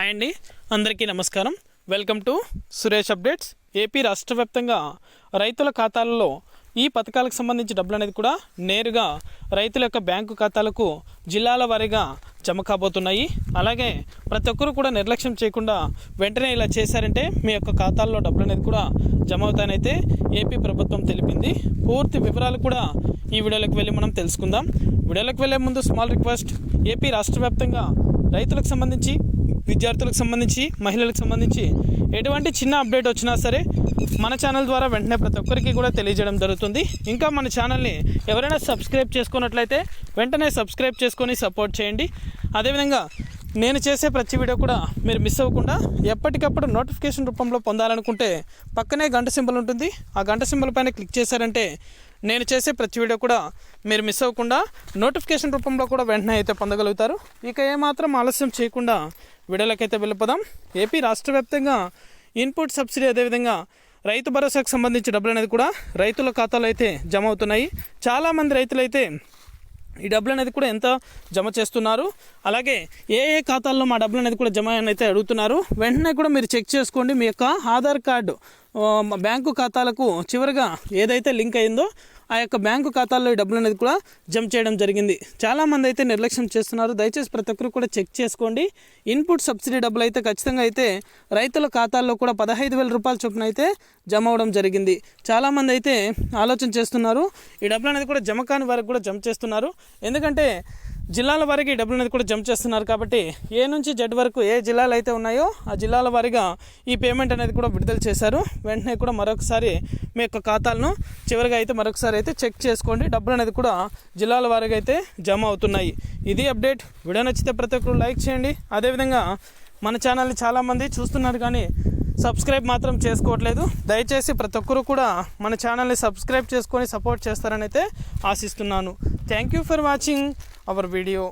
Hi అండి. అందరికీ నమస్కారం. Welcome to Suresh updates AP రాష్ట్ర వ్యాప్తంగా రైతుల ఖాతాలలో ఈ పథకాలకు సంబంధించి డబ్బులు అనేది కూడా నేరుగా రైతుల యొక్క బ్యాంకు ఖాతాలకు జిల్లాల వారీగా జమ కాబోతున్నాయి. అలాగే ప్రతి ఒక్కరు కూడా నిర్లక్ష్యం చేయకుండా వెంటనే ఇలా చేశారంటే మీ యొక్క ఖాతాల్లో డబ్బులు అనేది కూడా జమ అవుతానైతే ఏపీ ప్రభుత్వం తెలిపింది. పూర్తి వివరాలు కూడా ఈ వీడియోలోకి వెళ్ళి మనం తెలుసుకుందాం. వీడియోలోకి వెళ్ళే ముందు స్మాల్ రిక్వెస్ట్ ఏపీ రాష్ట్ర వ్యాప్తంగా రైతులకు సంబంధించి విద్యార్థులకు సంబంధించి మహిళలకు సంబంధించి ఎటువంటి చిన్న అప్డేట్ వచ్చినా సరే మన ఛానల్ ద్వారా వెంటనే ప్రతి ఒక్కరికి కూడా తెలియజేయడం జరుగుతుంది. ఇంకా మన ఛానల్ని ఎవరైనా సబ్స్క్రైబ్ చేసుకున్నట్లయితే వెంటనే సబ్స్క్రైబ్ చేసుకొని సపోర్ట్ చేయండి. అదేవిధంగా నేను చేసే ప్రతి వీడియో కూడా మీరు మిస్ అవ్వకుండా ఎప్పటికప్పుడు నోటిఫికేషన్ రూపంలో పొందాలనుకుంటే పక్కనే గంట సింబల్ ఉంటుంది. ఆ గంట సింబల్ పైన క్లిక్ చేశారంటే నేను చేసే ప్రతి వీడియో కూడా మీరు మిస్ అవ్వకుండా నోటిఫికేషన్ రూపంలో కూడా వెంటనే అయితే పొందగలుగుతారు. ఇక ఏమాత్రం ఆలస్యం చేయకుండా వీడియోలకైతే వెళ్ళిపోదాం. ఏపీ రాష్ట్ర వ్యాప్తంగా ఇన్పుట్ సబ్సిడీ అదేవిధంగా రైతు భరోసాకు సంబంధించి డబ్బులు అనేది కూడా రైతుల ఖాతాలో అయితే జమ అవుతున్నాయి. చాలామంది రైతులు అయితే ఈ డబ్బులు అనేది కూడా ఎంత జమ చేస్తున్నారు? అలాగే ఏ ఏ ఖాతాల్లో మా డబ్బులు అనేది కూడా జమ అయితే అడుగుతున్నారు? వెంటనే కూడా మీరు చెక్ చేసుకోండి. మీ యొక్క ఆధార్ కార్డు బ్యాంకు ఖాతాలకు చివరిగా ఏదైతే లింక్ అయిందో ఆ యొక్క బ్యాంకు ఖాతాల్లో ఈ డబ్బులు అనేది కూడా జమ చేయడం జరిగింది. చాలామంది అయితే నిర్లక్ష్యం చేస్తున్నారు. దయచేసి ప్రతి ఒక్కరు కూడా చెక్ చేసుకోండి. ఇన్పుట్ సబ్సిడీ డబ్బులు అయితే ఖచ్చితంగా అయితే రైతుల ఖాతాల్లో కూడా పదహైదు వేల రూపాయల చొప్పున అయితే జమ అవడం జరిగింది. చాలామంది అయితే ఆలోచన చేస్తున్నారు. ఈ డబ్బులు అనేది కూడా జమ కాని వారికి కూడా జమ చేస్తున్నారు. ఎందుకంటే జిల్లాల వారికి ఈ డబ్బులు అనేది కూడా జమ చేస్తున్నారు కాబట్టి ఏ నుంచి జెడ్ వరకు ఏ జిల్లాలు అయితే ఉన్నాయో ఆ జిల్లాల వారీగా ఈ పేమెంట్ అనేది కూడా విడుదల చేశారు. వెంటనే కూడా మరొకసారి మీ యొక్క ఖాతాలను చివరిగా అయితే మరొకసారి అయితే చెక్ చేసుకోండి. డబ్బులు అనేది కూడా జిల్లాల వారీగా అయితే జమ అవుతున్నాయి. ఇది అప్డేట్. వీడియో నచ్చితే ప్రతి ఒక్కరు లైక్ చేయండి. అదేవిధంగా మన ఛానల్ని చాలామంది చూస్తున్నారు కానీ సబ్స్క్రైబ్ మాత్రం చేసుకోవట్లేదు. దయచేసి ప్రతి ఒక్కరు కూడా మన ఛానల్ని సబ్స్క్రైబ్ చేసుకొని సపోర్ట్ చేస్తారని అయితే ఆశిస్తున్నాను. Thank you for watching our video